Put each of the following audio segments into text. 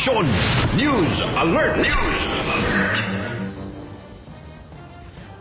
Action! News Alert! News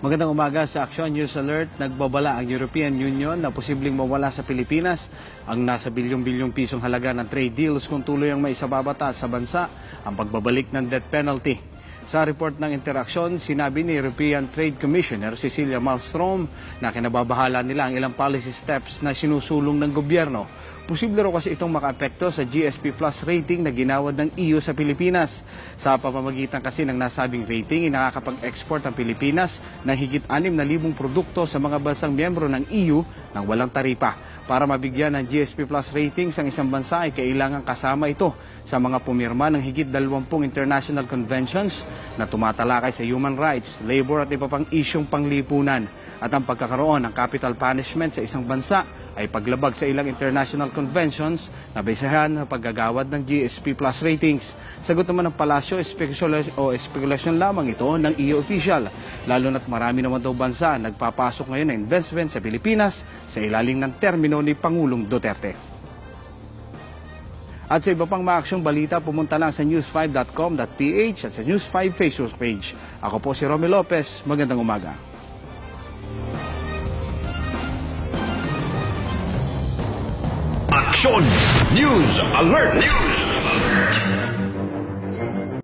Magandang umaga sa Action News Alert. Nagbabala ang European Union na posibleng mawala sa Pilipinas ang nasa bilyong-bilyong pisong halaga ng trade deals kung tuloy ang maisababata sa bansa ang pagbabalik ng death penalty. Sa report ng interaksyon, sinabi ni European Trade Commissioner Cecilia Malmström na kinababahala nila ang ilang policy steps na sinusulong ng gobyerno Posible raw kasi itong makaapekto sa GSP Plus rating na ginawad ng EU sa Pilipinas. Sa pamamagitan kasi ng nasabing rating, nakakapag-export ang Pilipinas ng higit 6,000 produkto sa mga bansang miyembro ng EU nang walang taripa. Para mabigyan ng GSP Plus ratings ang isang bansa ay kailangan kasama ito sa mga pumirma ng higit 20 international conventions na tumatalakay sa human rights, labor at iba pang isyong panglipunan. At ang pagkakaroon ng capital punishment sa isang bansa ay paglabag sa ilang international conventions na basehan ng paggagawad ng GSP Plus ratings. Sagot naman ng palasyo, o spekulasyon lamang ito ng EU official. Lalo na't marami naman daw bansa nagpapasok ngayon ng investment sa Pilipinas sa ilalim ng termino ni Pangulong Duterte. At sa iba pang maaksyong balita, pumunta lang sa news5.com.ph at sa News5 Facebook page. Ako po si Romy Lopez. Magandang umaga. Action! News Alert! News!